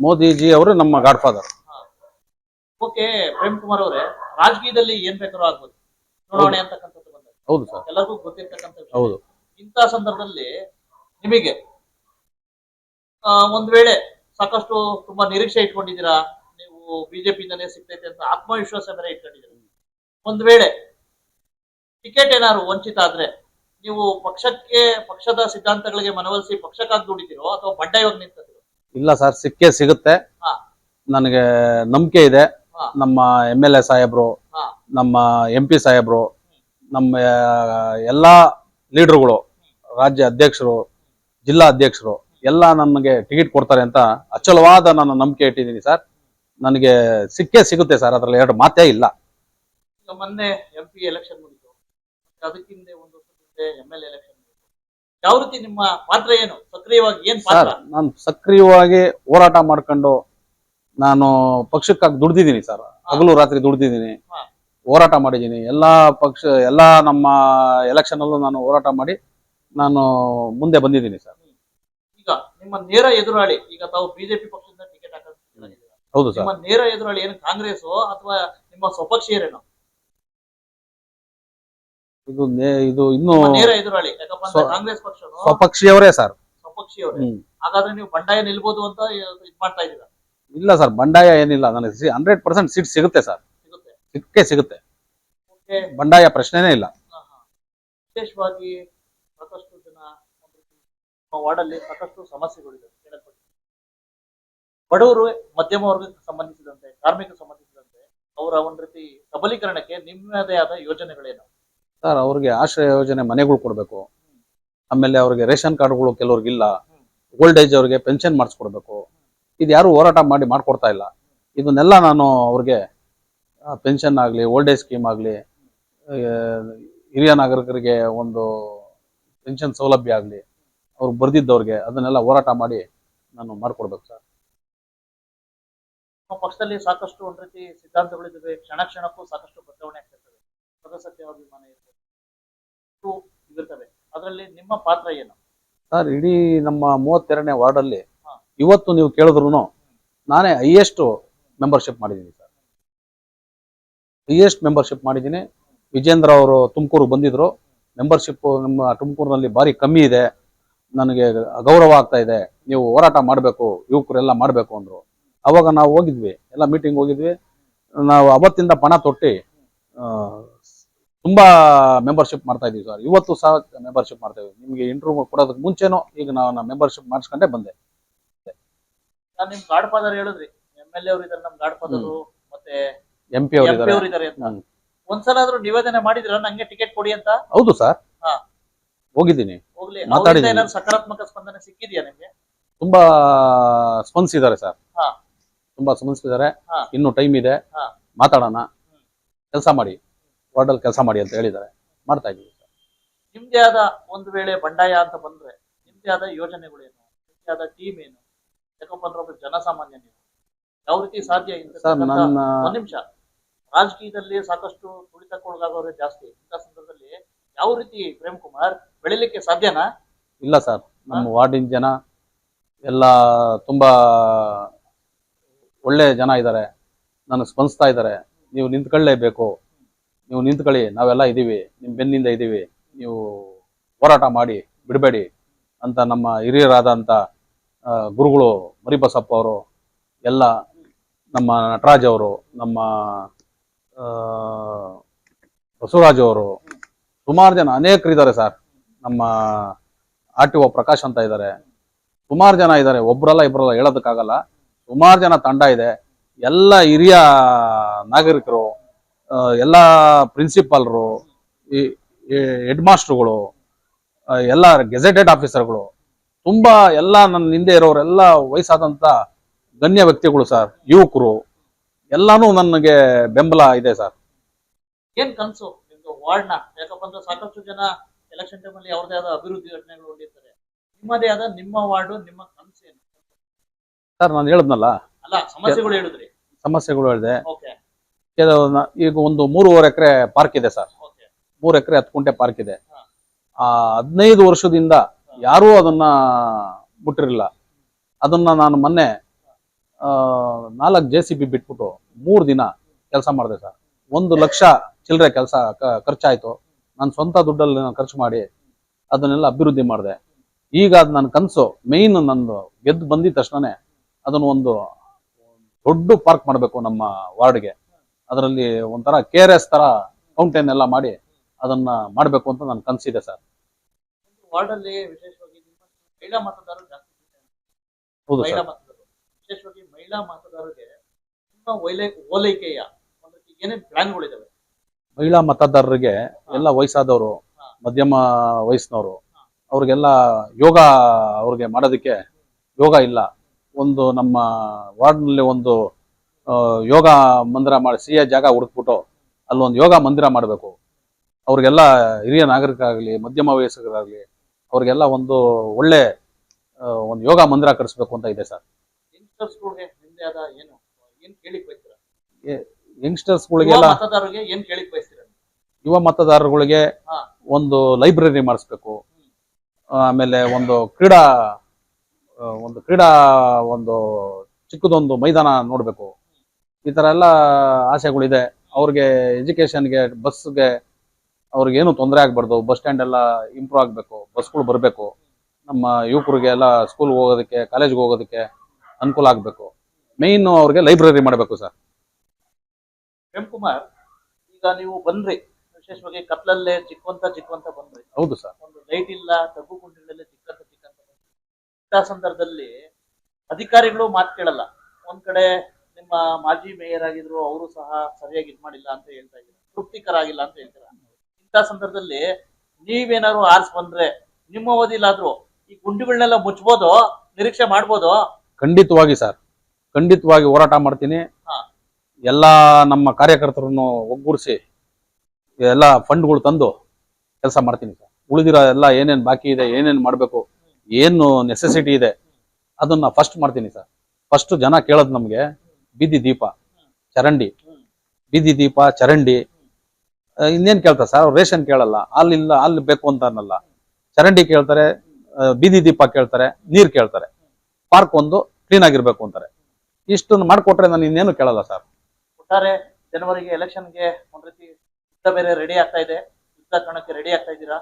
ಮೋದಿಜಿ. ಅವರು ನಮ್ಮ god father okay Prem Kumar ಅವರೇ ರಾಜಕೀಯದಲ್ಲಿ ಏನ್ ಬೇಕಾದ್ರೂ ಆಗ್ಬೋದು. ಚುನಾವಣೆ ಅಂತಕ್ಕಂಥದ್ದು ಬಂದಾಗ ಹೌದು ಸರ್. ಎಲ್ಲರಿಗೂ ಗೊತ್ತಿರ್ತಕ್ಕಂಥ ಹೌದು. ಇಂತ ಸಂದರ್ಭದಲ್ಲಿ ನಿಮಗೆ ಒಂದ್ ವೇಳೆ ಸಾಕಷ್ಟು ತುಂಬಾ ನಿರೀಕ್ಷೆ ಇಟ್ಕೊಂಡಿದ್ದೀರಾ? ನೀವು ಬಿಜೆಪಿಯಿಂದನೇ ಸಿಗ್ತೈತೆ ಅಂತ ಆತ್ಮವಿಶ್ವಾಸ ಬೇರೆ ಇಟ್ಕೊಂಡಿದ್ದಾರೆ. ಒಂದ್ ವೇಳೆ ಟಿಕೆಟ್ ಏನಾದ್ರು ವಂಚಿತ ಆದ್ರೆ ನೀವು ಪಕ್ಷಕ್ಕೆ ಪಕ್ಷದ ಸಿದ್ಧಾಂತಗಳಿಗೆ ಮನವೊಲಿಸಿ ಪಕ್ಷಕ್ಕಾಗಿ ದುಡಿತೀರೋ ಅಥವಾ ಬಂಡಾಯವಾಗಿ ನಿಂತಿರೋ ಇಲ್ಲ ಸರ್ ಸಿಕ್ಕೇ ಸಿಗುತ್ತೆ. ಹಾ. ನನಗೆ ನಂಬಿಕೆ ಇದೆ. ಹಾ. ನಮ್ಮ ಎಂ ಎಲ್ ಎ ಸಾಹೇಬ್ರು ಹಾ. ನಮ್ಮ ಎಂ ಪಿ ಸಾಹೇಬ್ರು ನಮ್ಮ ಎಲ್ಲ ಎಲ್ಲಾ ಲೀಡರ್ಗಳು ರಾಜ್ಯ ಅಧ್ಯಕ್ಷರು ಜಿಲ್ಲಾ ಅಧ್ಯಕ್ಷರು ಎಲ್ಲ ನನಗೆ ಟಿಕೆಟ್ ಕೊಡ್ತಾರೆ ಅಂತ ಅಚಲವಾದ ನನ್ನ ನಂಬಿಕೆ ಇಟ್ಟಿದ್ದೀನಿ ಸರ್. ನನಗೆ ಸಿಕ್ಕೇ ಸಿಗುತ್ತೆ ಸರ್ ಅದರಲ್ಲಿ ಎರಡು ಮಾತೇ ಇಲ್ಲ. ಈಗ ಮೊನ್ನೆ ಎಂ ಪಿ ಎಲೆಕ್ಷನ್ ಮುಗಿತು. ಮತ್ತೆ ಅದಕ್ಕಿಂತ ಒಂದು ವರ್ಷದ ಹಿಂದೆ ಎಂ ಎಲ್ ಎಲೆಕ್ಷನ್ ಮುಗಿತು. ಯಾವ ರೀತಿ ನಿಮ್ಮ ಪಾತ್ರ ಏನು? ಸಕ್ರಿಯವಾಗಿ ಏನ್ ಸರ್ ಪಾತ್ರ ನಾನು ಸಕ್ರಿಯವಾಗಿ ಹೋರಾಟ ಮಾಡ್ಕೊಂಡು ನಾನು ಪಕ್ಷಕ್ಕಾಗಿ ದುಡ್ದಿದ್ದೀನಿ ಸರ್. ಹಗಲು ರಾತ್ರಿ ದುಡ್ದಿದ್ದೀನಿ. ಹಾ. ಹೋರಾಟ ಮಾಡಿದ್ದೀನಿ. ಎಲ್ಲಾ ಪಕ್ಷ ಎಲ್ಲಾ ನಮ್ಮ ಎಲೆಕ್ಷನ್ ಅಲ್ಲೂ ನಾನು ಹೋರಾಟ ಮಾಡಿ ನಾನು ಮುಂದೆ ಬಂದಿದ್ದೀನಿ ಸರ್. ಈಗ ನಿಮ್ಮ ನೇರ ಎದುರಾಳಿ ಈಗ ತಾವು ಬಿಜೆಪಿ ಹಾಕಿದ್ದೀರಾ ಹೌದು ಸರ್. ನಿಮ್ಮ ನೇರ ಎದುರಾಳಿ ಏನು ಕಾಂಗ್ರೆಸ್ ಅಥವಾ ನಿಮ್ಮ ಸ್ವಪಕ್ಷೀಯರೇನು? ಇದು ನೇ- ಇದು ಇನ್ನು ನಿಮ್ಮ ನೇರ ಎದುರಾಳಿ ಯಾಕಪ್ಪ ಅಂದ್ರೆ ಸ್ವ- ಕಾಂಗ್ರೆಸ್ ಪಕ್ಷ ಸ್ವಪಕ್ಷೀಯವರೇ ಸರ್. ಸ್ವಪಕ್ಷೀಯವರೇ. ಹ್ಮ್. ಹಾಗಾದ್ರೆ ನೀವು ಬಂಡಾಯ ನಿಲ್ಬೋದು ಅಂತ ಇದ್ ಮಾಡ್ತಾ ಇದ್ದೀರಾ? ಇಲ್ಲ ಸರ್ ಬಂಡಾಯ ಏನಿಲ್ಲ ನನಗೆ ಹಂಡ್ರೆಡ್ ಪರ್ಸೆಂಟ್ ಸೀಟ್ ಸಿಗುತ್ತೆ ಸರ್. ಸಿಗುತ್ತೆ. ಸಿಕ್ಕೇ ಸಿಗುತ್ತೆ. ಓಕೆ. ಬಂಡಾಯ ಪ್ರಶ್ನೆನೇ ಇಲ್ಲ. ವಿಶೇಷವಾಗಿ ಸಾಕಷ್ಟು ಜನ ನಮ್ಮ ವಾರ್ಡಲ್ಲಿ ಸಾಕಷ್ಟು ಸಮಸ್ಯೆಗಳಿದೆ ಕೇಳಲ್ಪಟ್ಟಿದೆ. ಬಡವರು ಮಧ್ಯಮ ವರ್ಗಕ್ಕೆ ಸಂಬಂಧಿಸಿದಂತೆ ಕಾರ್ಮಿಕ ಸಂಬಂಧಿಸಿದಂತೆ ಅವರ ಒಂದ್ ರೀತಿ ಸಬಲೀಕರಣಕ್ಕೆ ನಿಮ್ಮದೇ ಆದ ಯೋಜನೆಗಳೇನು? ಸರ್, ಅವ್ರಿಗೆ ಆಶ್ರಯ ಯೋಜನೆ ಮನೆಗಳು ಕೊಡಬೇಕು. ಆಮೇಲೆ ಅವ್ರಿಗೆ ರೇಷನ್ ಕಾರ್ಡ್ಗಳು ಕೆಲವ್ರಿಗಿಲ್ಲ ಓಲ್ಡ್ ಏಜ್ ಅವ್ರಿಗೆ ಪೆನ್ಷನ್ ಮಾಡಿಸ್ಕೊಡ್ಬೇಕು. ಇದು ಯಾರು ಹೋರಾಟ ಮಾಡಿ ಮಾಡ್ಕೊಡ್ತಾ ಇಲ್ಲ. ಇದನ್ನೆಲ್ಲ ನಾನು ಅವ್ರಿಗೆ ಪೆನ್ಷನ್ ಆಗಲಿ, ಓಲ್ಡ್ ಏಜ್ ಸ್ಕೀಮ್ ಆಗಲಿ ಹಿರಿಯ ನಾಗರಿಕರಿಗೆ ಒಂದು ಪೆನ್ಷನ್ ಸೌಲಭ್ಯ ಆಗಲಿ, ಅವ್ರು ಬರ್ದಿದ್ದವ್ರಿಗೆ ಅದನ್ನೆಲ್ಲ ಹೋರಾಟ ಮಾಡಿ ನಾನು ಮಾಡ್ಕೊಡ್ಬೇಕು ಸರ್. ನಮ್ಮ ಪಕ್ಷದಲ್ಲಿ ಸಾಕಷ್ಟು ಒಂದ್ ರೀತಿ ಸಿದ್ಧಾಂತಗಳಿದ್ದಾವೆ ಕ್ಷಣ ಕ್ಷಣಕ್ಕೂ ಸಾಕಷ್ಟು ಬದಲಾವಣೆ ಆಗ್ತಿರ್ತವೆ ಸದಸ್ಯತ್ವಾಭಿಮಾನ ಇರ್ತದೆ. ಇರ್ತವೆ ಅದರಲ್ಲಿ ನಿಮ್ಮ ಪಾತ್ರ ಏನು? ಸರ್ ಇಡೀ ನಮ್ಮ ಮೂವತ್ತೆರಡನೇ ವಾರ್ಡಲ್ಲಿ. ಇವತ್ತು ನೀವು ಕೇಳಿದ್ರು ನಾನೇ ಹೈಯೆಸ್ಟ್ ಮೆಂಬರ್ಶಿಪ್ ಮಾಡಿದ್ದೀನಿ ಸರ್. ಹೈಯೆಸ್ಟ್ ಮೆಂಬರ್ಶಿಪ್ ಮಾಡಿದ್ದೀನಿ. ವಿಜೇಂದ್ರ ಅವರು ತುಮಕೂರು ಬಂದಿದ್ರು. ಮೆಂಬರ್ಶಿಪ್ ನಮ್ಮ ತುಮಕೂರಿನಲ್ಲಿ ಭಾರಿ ಕಮ್ಮಿ ಇದೆ. ನನಗೆ ಗೌರವ ಆಗ್ತಾ ಇದೆ. ನೀವು ಹೋರಾಟ ಮಾಡಬೇಕು ಯುವಕರೆಲ್ಲ ಮಾಡಬೇಕು ಅಂದರು. ಅವಾಗ ನಾವು ಹೋಗಿದ್ವಿ ಎಲ್ಲ ಮೀಟಿಂಗ್ ಹೋಗಿದ್ವಿ. ನಾವು ಅವತ್ತಿಂದ ಪಣ ತೊಟ್ಟಿ ತುಂಬಾ ಮೆಂಬರ್ಶಿಪ್ ಮಾಡ್ತಾ ಇದೀವಿ ಸರ್. ಇವತ್ತು ಸಹ ಮೆಂಬರ್ಶಿಪ್ ಮಾಡ್ತಾ ಇದೀವಿ ನಿಮಗೆ ಇಂಟರ್ವ್ಯೂ ಕೊಡೋದಕ್ಕೆ ಮುಂಚೆನೂ ಈಗ ನಾವು ಮೆಂಬರ್ಶಿಪ್ ಮಾಡಿಸ್ಕೊಂಡೇ ಬಂದೆ. ನಾನು ನಿಮ್ ಗಾಡ್ ಫಾದರ್ ಹೇಳಿದ್ರಿ ಎಂ ಎಲ್ ಎ ಅವರು ಇದಾರೆ ನಮ್ ಗಾಡ್ ಫಾದರು ಮತ್ತೆ ಎಂ ಪಿ ಅವರು ಅವರು ಇದಾರೆ ಅಂತ. ಹ್ಮ್. ಒಂದ್ಸಲ ಆದ್ರೂ ನಿವೇದನೆ ಮಾಡಿದ್ರ? ನಂಗೆ ಟಿಕೆಟ್ ಕೊಡಿ ಅಂತ? ಹೌದು ಸರ್. ಹಾ. ಹೋಗಿದ್ದೀನಿ. ಹೋಗ್ಲಿ. ಮಾತಾಡಿದ್ದೀನಿ. ಅವರಿಂದ ಏನಾದ್ರು ಸಕಾರಾತ್ಮಕ ಸ್ಪಂದನೆ ಸಿಕ್ಕಿದ್ಯಾ ನಿಮ್ಗೆ? ತುಂಬಾ ಸ್ಪಂದಿಸಿದ್ದಾರೆ ಸರ್. ಹಾ. ತುಂಬಾ ಹಾ. ಇನ್ನು ಟೈಮ್ ಇದೆ. ಮಾತಾಡೋಣ. ಕೆಲಸ ಮಾಡಿ. ವಾರ್ಡಲ್ಲಿ ಕೆಲಸ ಮಾಡಿ ಅಂತ ಹೇಳಿದ್ದಾರೆ. ಮಾಡ್ತಾ ಇದ್ದೀವಿ ಸರ್. ನಿಮ್ದೇ ಆದ ಒಂದು ವೇಳೆ ಬಂಡಾಯ ಅಂತ ಬಂದ್ರೆ ನಿಮ್ದೇ ಆದ ಯೋಜನೆಗಳೇನು ನಿಮ್ದೇ ಆದ ಟೀಮ್ ಏನು? ಯಾಕಪ್ಪ ಅಂದ್ರೆ ಒಬ್ಬ ಜನಸಾಮಾನ್ಯ ನೀವು. ಯಾವ ರೀತಿ ಸಾಧ್ಯ ಒಂದ್ ನಿಮಿಷ. ರಾಜಕೀಯದಲ್ಲಿ ಸಾಕಷ್ಟು ತುಳಿತಕ್ಕೊಳಗಾಗೋರೆ ಜಾಸ್ತಿ. ಇಂಥ ಸಂದರ್ಭದಲ್ಲಿ ಯಾವ ರೀತಿ ಪ್ರೇಮ್ ಕುಮಾರ್ ಬೆಳಿಲಿಕ್ಕೆ ಸಾಧ್ಯನಾ? ಇಲ್ಲ ಸರ್. ನಮ್ಮ ವಾರ್ಡಿನ ಜನ ಎಲ್ಲ ತುಂಬಾ ಒಳ್ಳೆ ಜನ ಇದ್ದಾರೆ. ನನಗೆ ಸ್ಪಂದಿಸ್ತಾ ಇದ್ದಾರೆ. ನೀವು ನಿಂತ್ಕೊಳ್ಳೇಬೇಕು. ನೀವು ನಿಂತ್ಕೊಳ್ಳಿ. ನಾವೆಲ್ಲ ಇದ್ದೀವಿ ನಿಮ್ಮ ಬೆನ್ನಿಂದ ಇದ್ದೀವಿ ನೀವು ಹೋರಾಟ ಮಾಡಿ, ಬಿಡಬೇಡಿ ಅಂತ ನಮ್ಮ ಹಿರಿಯರಾದಂಥ ಗುರುಗಳು ಮರಿಬಸಪ್ಪ ಅವರು, ಎಲ್ಲ ನಮ್ಮ ನಟರಾಜ್ ಅವರು, ನಮ್ಮ ಬಸವರಾಜ್ ಅವರು, ಸುಮಾರು ಜನ ಅನೇಕರಿದ್ದಾರೆ ಸರ್. ನಮ್ಮ ಆರ್ ಟಿ ಪ್ರಕಾಶ್ ಅಂತ ಇದ್ದಾರೆ. ಸುಮಾರು ಜನ ಇದ್ದಾರೆ. ಒಬ್ಬರಲ್ಲ ಇಬ್ಬರಲ್ಲ ಹೇಳೋದಕ್ಕಾಗಲ್ಲ. ಸುಮಾರು ಜನ ತಂಡ ಇದೆ. ಎಲ್ಲ ಹಿರಿಯ ನಾಗರಿಕರು ಎಲ್ಲ ಪ್ರಿನ್ಸಿಪಾಲ್ರು ಹೆಡ್ ಮಾಸ್ಟರ್ಗಳು ಎಲ್ಲ ಗೆಜೆಟೆಡ್ ಆಫೀಸರ್ಗಳು, ತುಂಬಾ ಎಲ್ಲ ನನ್ನ ಹಿಂದೆ ಇರೋರೆಲ್ಲ ವಯಸ್ಸಾದಂತ ಗಣ್ಯ ವ್ಯಕ್ತಿಗಳು ಸರ್, ಯುವಕರು, ಎಲ್ಲಾನು ನನಗೆ ಬೆಂಬಲ ಇದೆ ಸರ್. ಏನ್ ಕನಸು ನಿಮ್ದು ವಾರ್ಡ್ನ ಯಾಕಪ್ಪ ಅಂದ್ರೆ ಸಾಕಷ್ಟು ಜನ ಎಲೆಕ್ಷನ್ ಟೈಮ್ ಅಲ್ಲಿ ಅವ್ರದೇ ಆದ ಅಭಿವೃದ್ಧಿ ಯೋಜನೆಗಳು ಹೊಂದಿರ್ತಾರೆ. ನಿಮ್ಮದೇ ಆದ ನಿಮ್ಮ ವಾರ್ಡು, ನಿಮ್ಮ ಸರ್ ನಾನು ಹೇಳಿದ್ನಲ್ಲ? ಸಮಸ್ಯೆಗಳು ಹೇಳಿದ್ರಿ. ಸಮಸ್ಯೆಗಳು ಹೇಳಿದೆ. ಈಗ ಒಂದು ಮೂರುವರೆ ಎಕರೆ ಪಾರ್ಕ್ ಇದೆ ಸರ್. ಮೂರು ಎಕರೆ ಹತ್ತು ಕುಂಟೆ ಪಾರ್ಕ್ ಇದೆ ಆ ಹದಿನೈದು ವರ್ಷದಿಂದ ಯಾರೂ ಅದನ್ನ ಬಿಟ್ಟಿರಲಿಲ್ಲ. ಅದನ್ನ ನಾನು ಮೊನ್ನೆ ನಾಲ್ಕು ಜೆ ಸಿ ಬಿ ಬಿಟ್ಬಿಟ್ಟು ಮೂರು ದಿನ ಕೆಲಸ ಮಾಡಿದೆ ಸರ್. ಒಂದು ಲಕ್ಷ ಚಿಲ್ಲರೆ ಕೆಲಸ ಖರ್ಚಾಯ್ತು. ನಾನು ಸ್ವಂತ ದುಡ್ಡಲ್ಲಿ ನಾನು ಖರ್ಚು ಮಾಡಿ ಅದನ್ನೆಲ್ಲ ಅಭಿವೃದ್ಧಿ ಮಾಡಿದೆ. ಈಗ ಅದು ನನ್ನ ಕನಸು. ಮೇಯ್ನ್ ನಂದು ಗೆದ್ದು ಬಂದಿದ ತಕ್ಷಣನೇ ಅದನ್ನು ಒಂದು ದೊಡ್ಡ ಪಾರ್ಕ್ ಮಾಡಬೇಕು ನಮ್ಮ ವಾರ್ಡ್ಗೆ. ಅದರಲ್ಲಿ ಒಂಥರ ಕೆ ಆರ್ ಎಸ್ ತರ ಫೌಂಟೇನ್ ಎಲ್ಲ ಮಾಡಿ ಅದನ್ನ ಮಾಡಬೇಕು ಅಂತ ನನ್ನ ಕನಸಿದೆ ಸರ್. ವಾರ್ಡ್ ಅಲ್ಲಿ ವಿಶೇಷವಾಗಿ ಮಹಿಳಾ ಮತದಾರರು ಜಾಸ್ತಿ. ಹೌದು ಮಹಿಳಾ ಮತದಾರರು. ವಿಶೇಷವಾಗಿ ಮಹಿಳಾ ಮತದಾರರಿಗೆ ನಿಮ್ಮ ಓಲೈಕೆಯ ಏನೇನ್ ಮಹಿಳಾ ಮತದಾರರಿಗೆ ಎಲ್ಲ ವಯಸ್ಸಾದವರು ಮಧ್ಯಮ ವಯಸ್ಸಿನವರು ಅವ್ರಿಗೆಲ್ಲ ಯೋಗ ಅವ್ರಿಗೆ ಮಾಡೋದಕ್ಕೆ ಯೋಗ ಇಲ್ಲ. ಒಂದು ನಮ್ಮ ವಾರ್ಡ್ನಲ್ಲಿ ಒಂದು ಯೋಗ ಮಂದಿರ ಮಾಡಿ ಸಿ ಎ ಜಾಗ ಹುಡುಕ್ಬಿಟ್ಟು ಅಲ್ಲೊಂದು ಯೋಗ ಮಂದಿರ ಮಾಡಬೇಕು. ಅವ್ರಿಗೆಲ್ಲ ಹಿರಿಯ ನಾಗರಿಕರಾಗಲಿ ಮಧ್ಯಮ ವಯಸ್ಕರಾಗಲಿ ಅವ್ರಿಗೆಲ್ಲ ಒಂದು ಒಳ್ಳೆ ಒಂದು ಯೋಗ ಮಂದಿರ ಕಟ್ಟಿಸ್ಬೇಕು ಅಂತ ಇದೆ ಸರ್. ಯಂಗ್ಸ್ಟರ್ಸ್ಗಳಿಗೆಲ್ಲ ಯುವ ಮತದಾರಗಳಿಗೆ ಒಂದು ಲೈಬ್ರರಿ ಮಾಡಿಸ್ಬೇಕು. ಆಮೇಲೆ ಒಂದು ಕ್ರೀಡಾ ಒಂದು ಕ್ರೀಡಾ ಒಂದು ಚಿಕ್ಕದೊಂದು ಮೈದಾನ ನೋಡಬೇಕು. ಈ ಥರ ಎಲ್ಲ ಆಸೆಗಳಿದೆ ಅವ್ರಿಗೆ ಎಜುಕೇಷನ್ಗೆ ಬಸ್ಗೆ ಅವ್ರಿಗೆ ಏನು ತೊಂದರೆ ಆಗಬಾರ್ದು. ಬಸ್ ಸ್ಟ್ಯಾಂಡ್ ಎಲ್ಲ ಇಂಪ್ರೂವ್ ಆಗಬೇಕು. ಬಸ್ಗಳು ಬರಬೇಕು. ನಮ್ಮ ಯುವಕರಿಗೆ ಎಲ್ಲ ಸ್ಕೂಲ್ಗೆ ಹೋಗೋದಕ್ಕೆ ಕಾಲೇಜ್ಗೆ ಹೋಗೋದಕ್ಕೆ ಅನುಕೂಲ ಆಗಬೇಕು. ಮೇಯ್ನ್ ಅವ್ರಿಗೆ ಲೈಬ್ರರಿ ಮಾಡಬೇಕು ಸರ್ ಪ್ರೇಮ್ ಕುಮಾರ್ ಈಗ ನೀವು ಬಂದ್ರಿ. ವಿಶೇಷವಾಗಿ ಕತ್ಲಲ್ಲೇ ಚಿಕ್ಕವಂತ ಚಿಕ್ಕವಂತ ಬಂದ್ರಿ. ಹೌದು ಸರ್ ಒಂದು ಲೈಟ್ ಇಲ್ಲ ತಗ್ಗು ಚಿಕ್ಕ ಚಿಕ್ಕಂತ. ಇಂಥ ಸಂದರ್ಭದಲ್ಲಿ ಅಧಿಕಾರಿಗಳು ಮಾತು ಕೇಳಲ್ಲ. ಒಂದ್ ಕಡೆ ನಿಮ್ಮ ಮಾಜಿ ಮೇಯರ್ ಆಗಿದ್ರು ಅವರು ಸಹ ಸರಿಯಾಗಿ ಇದ್ ಮಾಡಿಲ್ಲ ಅಂತ ಹೇಳ್ತಾ ಇದ್ದೀರಾ? ತೃಪ್ತಿಕರ ಆಗಿಲ್ಲ ಅಂತ ಹೇಳ್ತಾರೆ? ಇಂಥ ಸಂದರ್ಭದಲ್ಲಿ ನೀವೇನಾದ್ರು ಆರ್ಸ್ ಬಂದ್ರೆ ನಿಮ್ಮ ಅವಧಿಲಾದ್ರೂ ಈ ಗುಂಡಿಗಳನ್ನೆಲ್ಲ ಮುಚ್ಬೋದು ನಿರೀಕ್ಷೆ ಮಾಡ್ಬೋದು? ಖಂಡಿತವಾಗಿ ಸರ್. ಖಂಡಿತವಾಗಿ ಹೋರಾಟ ಮಾಡ್ತೀನಿ. ಹಾ. ಎಲ್ಲ ನಮ್ಮ ಕಾರ್ಯಕರ್ತರನ್ನು ಒಗ್ಗೂಡಿಸಿ ಎಲ್ಲ ಫಂಡ್ಗಳು ತಂದು ಕೆಲಸ ಮಾಡ್ತೀನಿ ಸರ್. ಉಳಿದಿರೋ ಎಲ್ಲ ಏನೇನು ಬಾಕಿ ಇದೆ ಏನೇನು ಮಾಡಬೇಕು ಏನು ನೆಸೆಸಿಟಿ ಇದೆ, ಅದನ್ನ ಫಸ್ಟ್ ಮಾಡ್ತೀನಿ ಸರ್ ಫಸ್ಟ್ ಜನ ಕೇಳೋದು ನಮಗೆ, ಬೀದಿ ದೀಪ, ಚರಂಡಿ. ಬೀದಿ ದೀಪ, ಚರಂಡಿ. ಇನ್ನೇನ್ ಕೇಳ್ತಾರೆ ಸರ್ ರೇಷನ್ ಕೇಳಲ್ಲ, ಅಲ್ಲಿಲ್ಲ, ಅಲ್ಲಿ ಬೇಕು ಅಂತ ಅನ್ನಲ್ಲ ಚರಂಡಿ ಕೇಳ್ತಾರೆ ಬೀದಿ ದೀಪ ಕೇಳ್ತಾರೆ, ನೀರ್ ಕೇಳ್ತಾರೆ. ಪಾರ್ಕ್ ಒಂದು ಕ್ಲೀನ್ ಆಗಿರ್ಬೇಕು ಅಂತಾರೆ. ಇಷ್ಟನ್ನು ಮಾಡ್ಕೊಟ್ರೆ ನಾನು ಇನ್ನೇನು ಕೇಳಲ್ಲ ಸರ್ ಒಟ್ಟಾರೆ ಜನವರಿಗೆ ಎಲೆಕ್ಷನ್ಗೆ ಒಂದ್ ರೀತಿ ರೆಡಿ ಆಗ್ತಾ ಇದೆ. ಯುದ್ಧ ಕಣಕ್ಕೆ ರೆಡಿ ಆಗ್ತಾ ಇದ್ದೀರಾ?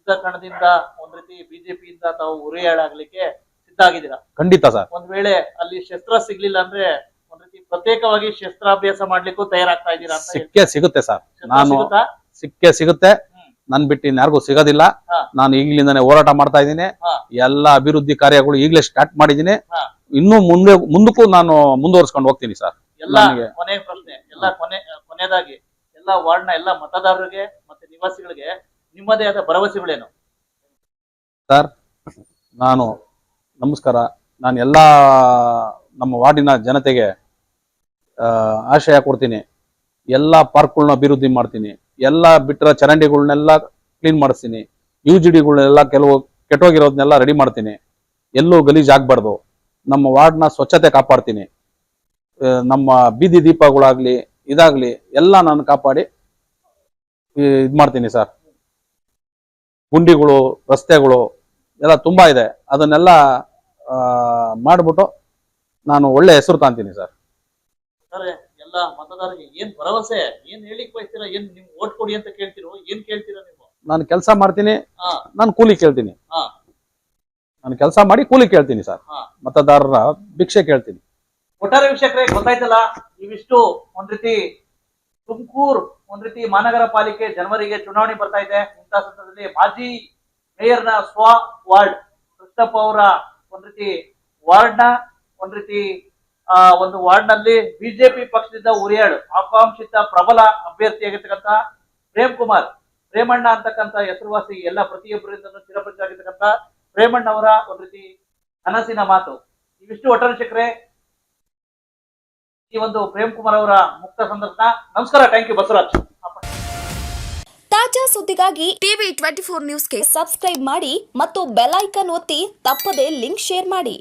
ಯುದ್ಧ ಕಣದಿಂದ ಒಂದ್ ರೀತಿ ಬಿಜೆಪಿಯಿಂದ ತಾವು ಉರಿಯಾಳಾಗ್ಲಿಕ್ಕೆ ಸಿದ್ಧ ಆಗಿದ್ದೀರಾ ಖಂಡಿತ ಸರ್ ಒಂದ್ ವೇಳೆ ಅಲ್ಲಿ ಶಸ್ತ್ರ ಸಿಗ್ಲಿಲ್ಲ ಅಂದ್ರೆ ಒಂದ್ ರೀತಿ ಪ್ರತ್ಯೇಕವಾಗಿ ಶಸ್ತ್ರಾಭ್ಯಾಸ ಮಾಡ್ಲಿಕ್ಕೂ ತಯಾರಾಗ್ತಾ ಇದ್ದೀರಾ ಅಂತ. ಸಿಕ್ಕೇ ಸಿಗುತ್ತೆ ಸರ್ ಶಸ್ತ್ರ ನಾನು ಸಿಗುತ್ತಾ? ಸಿಕ್ಕೇ ಸಿಗುತ್ತೆ ಹ್ಮ್. ನನ್ ಬಿಟ್ಟು ಇನ್ಯಾರಿಗೂ ಸಿಗೋದಿಲ್ಲ ಹಾ. ನಾನು ಈಗಲಿಂದಾನೆ ಹೋರಾಟ ಮಾಡ್ತಾ ಇದ್ದೀನಿ ಹಾ. ಎಲ್ಲ ಅಭಿವೃದ್ಧಿ ಕಾರ್ಯಗಳು ಈಗಲೇ ಸ್ಟಾರ್ಟ್ ಮಾಡಿದ್ದೀನಿ ಹಾ. ಇನ್ನೂ ಮುಂದೆ ಮುಂದಕ್ಕೂ ನಾನು ಮುಂದುವರ್ಸ್ಕೊಂಡು ಹೋಗ್ತೀನಿ ಸರ್ ಎಲ್ಲ ನನಗೆ- ಕೊನೆ ಪ್ರಶ್ನೆ ಎಲ್ಲ ಕೊನೆ ಕೊನೆಯದಾಗಿ ಎಲ್ಲ ವಾರ್ಡ್ನ ಎಲ್ಲ ಮತದಾರರಿಗೆ ಮತ್ತೆ ನಿವಾಸಿಗಳಿಗೆ ನಿಮ್ಮದೇ ಆದ ಭರವಸೆಗಳೇನು ನಾನು ನಮಸ್ಕಾರ. ನಾನು ಎಲ್ಲ ನಮ್ಮ ವಾರ್ಡಿನ ಜನತೆಗೆ ಆಶಯ ಕೊಡ್ತೀನಿ. ಎಲ್ಲ ಪಾರ್ಕ್ಗಳನ್ನ ಅಭಿವೃದ್ಧಿ ಮಾಡ್ತೀನಿ. ಎಲ್ಲ ಬಿಟ್ರ ಚರಂಡಿಗಳನ್ನೆಲ್ಲ ಕ್ಲೀನ್ ಮಾಡಿಸ್ತೀನಿ. ಯು ಜಿ ಡಿಗಳನ್ನೆಲ್ಲ ಕೆಲವು ಕೆಟ್ಟೋಗಿರೋದನ್ನೆಲ್ಲ ರೆಡಿ ಮಾಡ್ತೀನಿ. ಎಲ್ಲೂ ಗಲೀಜ್ ಆಗ್ಬಾರ್ದು. ನಮ್ಮ ವಾರ್ಡ್ನ ಸ್ವಚ್ಛತೆ ಕಾಪಾಡ್ತೀನಿ. ನಮ್ಮ ಬೀದಿ ದೀಪಗಳಾಗ್ಲಿ, ಇದಾಗ್ಲಿ, ಎಲ್ಲ ನಾನು ಕಾಪಾಡಿ ಇದು ಮಾಡ್ತೀನಿ ಸರ್. ಗುಂಡಿಗಳು ರಸ್ತೆಗಳು ಎಲ್ಲ ತುಂಬಾ ಇದೆ. ಅದನ್ನೆಲ್ಲ ಆ, ಮಾಡ್ಬಿಟ್ಟು ನಾನು ಒಳ್ಳೆ ಹೆಸರು ತಾಂತೀನಿ ಸರ್. ಸರ್ ಎಲ್ಲ ಮತದಾರರಿಗೆ ಏನ್ ಭರವಸೆ ಏನ್ ಹೇಳಿಕ್ ಬಯಸ್ತೀರಾ ಏನ್ ನಿಮ್ ಓಟ್ ಕೊಡಿ ಅಂತ ಕೇಳ್ತಿರೋ ಏನ್ ಕೇಳ್ತೀರಾ ನೀವು? ನಾನು ಕೆಲಸ ಮಾಡ್ತೀನಿ ನಾನು ಕೂಲಿ ಕೇಳ್ತೀನಿ. ಹಾ. ನಾನು ಕೆಲಸ ಮಾಡಿ ಕೂಲಿ ಕೇಳ್ತೀನಿ ಸರ್. ಹಾ. ಮತದಾರರ ಭಿಕ್ಷೆ ಕೇಳ್ತೀನಿ. ಒಟ್ಟಾರೆ ವೀಕ್ಷಕರೇ ಗೊತ್ತಾಯ್ತಲ್ಲ ಇವಿಷ್ಟು ಒಂದ್ ರೀತಿ ತುಮಕೂರು ಒಂದ್ ರೀತಿ ಮಹಾನಗರ ಪಾಲಿಕೆ ಜನವರಿಗೆ ಚುನಾವಣೆ ಬರ್ತಾ ಇದೆ. ಇಂತಹ ಸಂದರ್ಭದಲ್ಲಿ ಮಾಜಿ ಮೇಯರ್ನ ಸ್ವ ವಾರ್ಡ್, ಕೃಷ್ಣಪ್ಪ ಅವರ ಒಂದ್ ರೀತಿ ವಾರ್ಡ್ನ, ಒಂದ್ ರೀತಿ, ಆ, ಒಂದು ವಾರ್ಡ್ನಲ್ಲಿ ಬಿಜೆಪಿ ಪಕ್ಷದಿಂದ ಉರಿಯಾಡು ಆಕಾಂಕ್ಷಿತ ಪ್ರಬಲ ಅಭ್ಯರ್ಥಿಯಾಗಿರ್ತಕ್ಕಂಥ ಪ್ರೇಮ್ ಕುಮಾರ್ ಪ್ರೇಮಣ್ಣ ಅಂತಕ್ಕಂಥ ಹೆಸರುವಾಸಿ ಎಲ್ಲ ಪ್ರತಿಯೊಬ್ಬರಿಂದಲೂ ಚಿರಪರಿಚಿತರಾಗಿರ್ತಕ್ಕಂಥ ಪ್ರೇಮಣ್ಣ ಅವರ ಒಂದ್ ರೀತಿ ಕನಸಿನ ಮಾತು. ಇವಿಷ್ಟು ಒಟ್ಟಾರೆ ಈ ಒಂದು ಪ್ರೇಮ್ ಕುಮಾರ್ ಅವರ ಮುಕ್ತ ಸಂದರ್ಶನ. ನಮಸ್ಕಾರ ಥ್ಯಾಂಕ್ ಯು ಬಸವರಾಜ್. ತಾಜಾ ಸುದ್ದಿಗಾಗಿ ಟಿವಿ ಟ್ವೆಂಟಿ ಫೋರ್ ನ್ಯೂಸ್ಗೆ ಸಬ್ಸ್ಕ್ರೈಬ್ ಮಾಡಿ ಮತ್ತು ಬೆಲ್ ಐಕನ್ ಒತ್ತಿ ತಪ್ಪದೇ ಲಿಂಕ್ ಶೇರ್ ಮಾಡಿ.